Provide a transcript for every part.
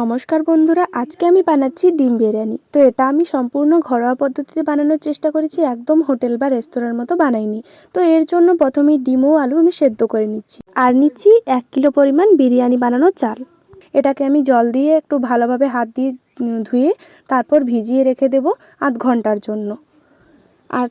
নমস্কার বন্ধুরা, আজকে আমি বানাচ্ছি ডিম বিরিয়ানি। তো এটা আমি সম্পূর্ণ ঘরোয়া পদ্ধতিতে বানানোর চেষ্টা করেছি, একদম হোটেল বা রেস্তোরাঁর মতো বানাইনি। তো এর জন্য প্রথমে ডিম ও আলু আমি সেদ্ধ করে নিচ্ছি আর নিচ্ছি এক কিলো পরিমাণ বিরিয়ানি বানানোর চাল। এটাকে আমি জল দিয়ে একটু ভালোভাবে হাত দিয়ে ধুয়ে তারপর ভিজিয়ে রেখে দেবো আধ ঘণ্টার জন্য। আর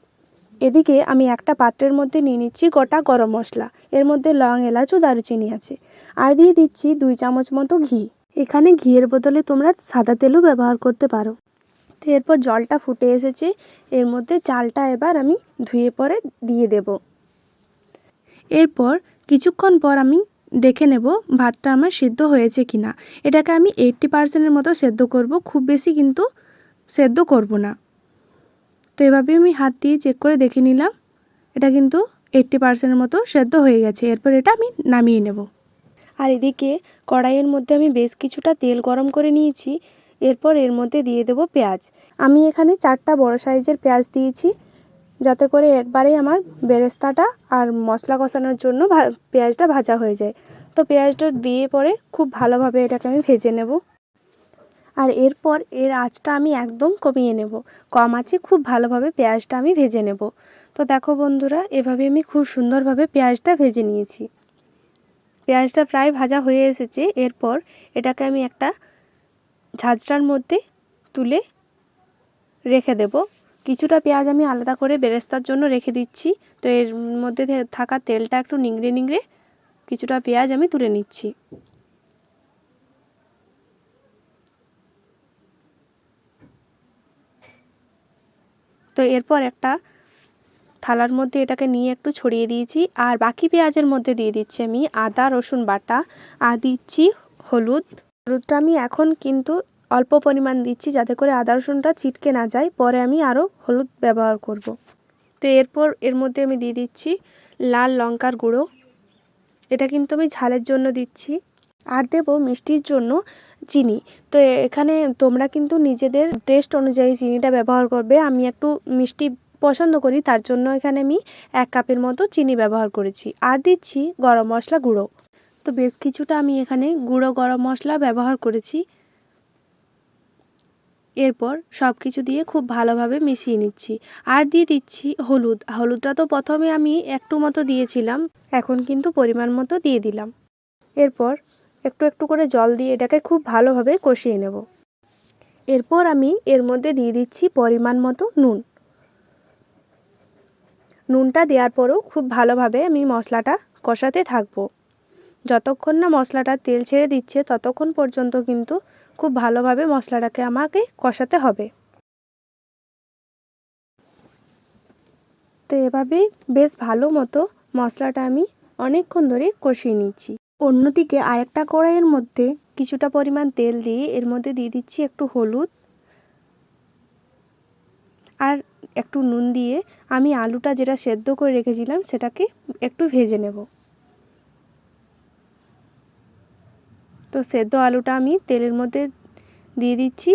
এদিকে আমি একটা পাত্রের মধ্যে নিয়ে নিচ্ছি গোটা গরম মশলা। এর মধ্যে লং এলাচ ও দারুচিনি আছে। আর দিয়ে দিচ্ছি দুই চামচ মতো ঘি। এখানে ঘিয়ের বদলে তোমরা সাদা তেলও ব্যবহার করতে পারো। তো এরপর জলটা ফুটে এসেছে, এর মধ্যে চালটা এবার আমি ধুয়ে পরে দিয়ে দেব। এরপর কিছুক্ষণ পর আমি দেখে নেব ভাতটা আমার সিদ্ধ হয়েছে কি না এটাকে আমি এইট্টি পার্সেন্টের মতো সেদ্ধ করব, খুব বেশি কিন্তু সেদ্ধ করব না। তো এভাবে আমি হাত দিয়ে চেক করে দেখে নিলাম, এটা কিন্তু এইট্টি পার্সেন্টের মতো সেদ্ধ হয়ে গেছে। এরপর এটা আমি নামিয়ে নেব। আর এদিকে কড়াইয়ের মধ্যে আমি বেশ কিছুটা তেল গরম করে নিয়েছি। এরপর এর মধ্যে দিয়ে দেব পেঁয়াজ। আমি এখানে চারটা বড় সাইজের পেঁয়াজ দিয়েছি, যাতে করে একবারেই আমার বেরেস্তাটা আর মশলা কষানোর জন্য পেঁয়াজটা ভাজা হয়ে যায়। তো পেঁয়াজটা দিয়ে পরে খুব ভালোভাবে এটাকে আমি ভেজে নেব। আর এরপর এর আঁচটা আমি একদম কমিয়ে নেব। কম আঁচে খুব ভালোভাবে পেঁয়াজটা আমি ভেজে নেব। তো দেখো বন্ধুরা, এভাবে আমি খুব সুন্দরভাবে পেঁয়াজটা ভেজে নিয়েছি। পেঁয়াজটা প্রায় ভাজা হয়ে এসেছে, এরপর এটাকে আমি একটা ঝাঁঝরার মধ্যে তুলে রেখে দেব। কিছুটা পেঁয়াজ আমি আলাদা করে বেরেস্তার জন্য রেখে দিচ্ছি, তো এর মধ্যে থাকা তেলটা একটু নিংড়ে নিংড়ে কিছুটা পেঁয়াজ আমি তুলে নিচ্ছি। তো এরপর একটা থালার মধ্যে এটাকে নিয়ে একটু ছড়িয়ে দিয়েছি। আর বাকি পেঁয়াজের মধ্যে দিয়ে দিচ্ছি আমি আদা, রসুন বাটা। আর দিচ্ছি হলুদ। হলুদটা আমি এখন কিন্তু অল্প পরিমাণ দিচ্ছি যাতে করে আদা, রসুনটা ছিটকে না যায়। পরে আমি আরও হলুদ ব্যবহার করব। তো এরপর এর মধ্যে আমি দিয়ে দিচ্ছি লাল লঙ্কার গুঁড়ো। এটা কিন্তু আমি ঝালের জন্য দিচ্ছি। আর দেবো মিষ্টির জন্য চিনি। তো এখানে তোমরা কিন্তু নিজেদের টেস্ট অনুযায়ী চিনিটা ব্যবহার করবে। আমি একটু মিষ্টি পছন্দ করি, তার জন্য এখানে আমি এক কাপের মতো চিনি ব্যবহার করেছি। আর দিচ্ছি গরম মশলা গুঁড়ো। তো বেশ কিছুটা আমি এখানে গুঁড়ো গরম মশলা ব্যবহার করেছি। এরপর সব কিছু দিয়ে খুব ভালোভাবে মিশিয়ে নিচ্ছি। আর দিয়ে দিচ্ছি হলুদ। হলুদটা তো প্রথমে আমি একটু মতো দিয়েছিলাম, এখন কিন্তু পরিমাণ মতো দিয়ে দিলাম। এরপর একটু একটু করে জল দিয়ে এটাকে খুব ভালোভাবে কষিয়ে নেব। এরপর আমি এর মধ্যে দিয়ে দিচ্ছি পরিমাণ মতো নুন। নুনটা দেওয়ার পরও খুব ভালোভাবে আমি মশলাটা কষাতে থাকব। যতক্ষণ না মশলাটা তেল ছেড়ে দিচ্ছে, ততক্ষণ পর্যন্ত কিন্তু খুব ভালোভাবে মশলাটাকে আমাকে কষাতে হবে। তো এভাবেই বেশ ভালো মতো মশলাটা আমি অনেকক্ষণ ধরে কষিয়ে নিচ্ছি। অন্যদিকে আরেকটা কড়াইয়ের মধ্যে কিছুটা পরিমাণ তেল দিয়ে এর মধ্যে দিয়ে দিচ্ছি একটু হলুদ। আর একটু নুন দিয়ে আমি আলুটা যেটা সেদ্ধ করে রেখেছিলাম সেটাকে একটু ভেজে নেব। তো সেদ্ধ আলুটা আমি তেলের মধ্যে দিয়ে দিচ্ছি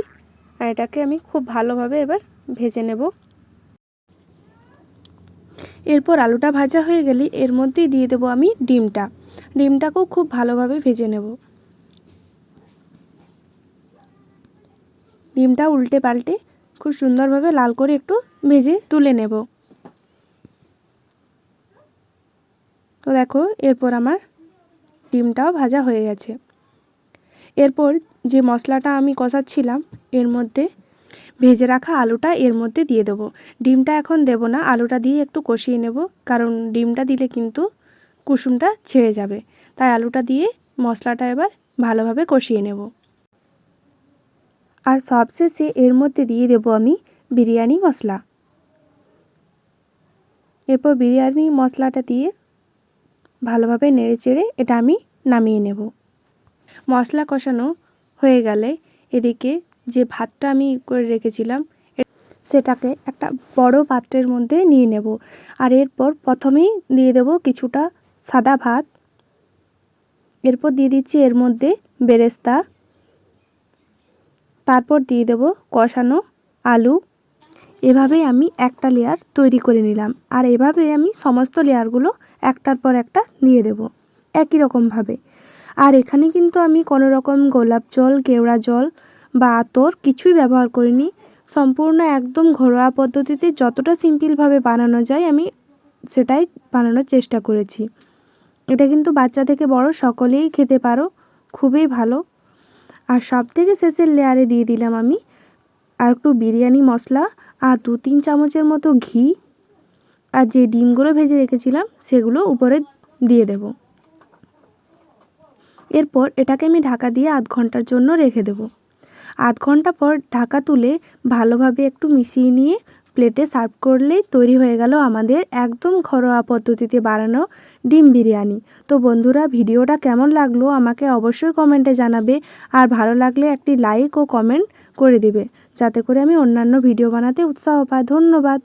আর এটাকে আমি খুব ভালোভাবে এবার ভেজে নেব। এরপর আলুটা ভাজা হয়ে গেলে এর মধ্যেই দিয়ে দেবো আমি ডিমটা। ডিমটাকেও খুব ভালোভাবে ভেজে নেব। ডিমটা উল্টে পাল্টে খুব সুন্দরভাবে লাল করে একটু ভেজে তুলে নেব। তো দেখো, এরপর আমার ডিমটাও ভাজা হয়ে গেছে। এরপর যে মশলাটা আমি কষাচ্ছিলাম, এর মধ্যে ভেজে রাখা আলুটা এর মধ্যে দিয়ে দেবো। ডিমটা এখন দেব না, আলুটা দিয়ে একটু কষিয়ে নেব, কারণ ডিমটা দিলে কিন্তু কুসুমটা ছেড়ে যাবে। তাই আলুটা দিয়ে মশলাটা এবার ভালোভাবে কষিয়ে নেব। আর সবশেষে এর মধ্যে দিয়ে দেব আমি বিরিয়ানি মশলা। এরপর বিরিয়ানি মশলাটা দিয়ে ভালোভাবে নেড়ে চেড়ে এটা আমি নামিয়ে নেব। মশলা কষানো হয়ে গেলে এদিকে যে ভাতটা আমি করে রেখেছিলাম, সেটাকে একটা বড় পাত্রের মধ্যে নিয়ে নেব। আর এরপর প্রথমেই দিয়ে দেব কিছুটা সাদা ভাত। এরপর দিয়ে দিচ্ছি এর মধ্যে বেরেস্তা তারপর দিয়ে দেব কষানো আলু। এভাবেই আমি একটা লেয়ার তৈরি করে নিলাম। আর এভাবে আমি সমস্ত লেয়ারগুলো একটার পর একটা দিয়ে দেব একই রকমভাবে আর এখানে কিন্তু আমি কোনো রকম গোলাপ জল, কেওড়া জল বা আতর কিছুই ব্যবহার করিনি। সম্পূর্ণ একদম ঘরোয়া পদ্ধতিতে যতটা সিম্পলভাবে বানানো যায় আমি সেটাই বানানোর চেষ্টা করেছি। এটা কিন্তু বাচ্চা থেকে বড় সকলেই খেতে পারো, খুবই ভালো। আর সব থেকে শেষের লেয়ারে দিয়ে দিলাম আমি আর একটু বিরিয়ানি মশলা আর দু তিন চামচের মতো ঘি আর যে ডিমগুলো ভেজে রেখেছিলাম সেগুলো উপরে দিয়ে দেব। এরপর এটাকে আমি ঢাকা দিয়ে আধ ঘণ্টার জন্য রেখে দেবো। আধ ঘণ্টা পর ঢাকা তুলে ভালোভাবে একটু মিশিয়ে নিয়ে প্লেটে সার্ভ করলেই তৈরি হয়ে গেল আমাদের একদম ঘরোয়া পদ্ধতিতে বানানো ডিম বিরিয়ানি। তো বন্ধুরা, ভিডিওটা কেমন লাগল আমাকে অবশ্যই কমেন্টে জানাবে। আর ভালো লাগলে একটি লাইক ও কমেন্ট করে দিবে। যাতে করে আমি অন্যান্য ভিডিও বানাতে উৎসাহ পাই। ধন্যবাদ।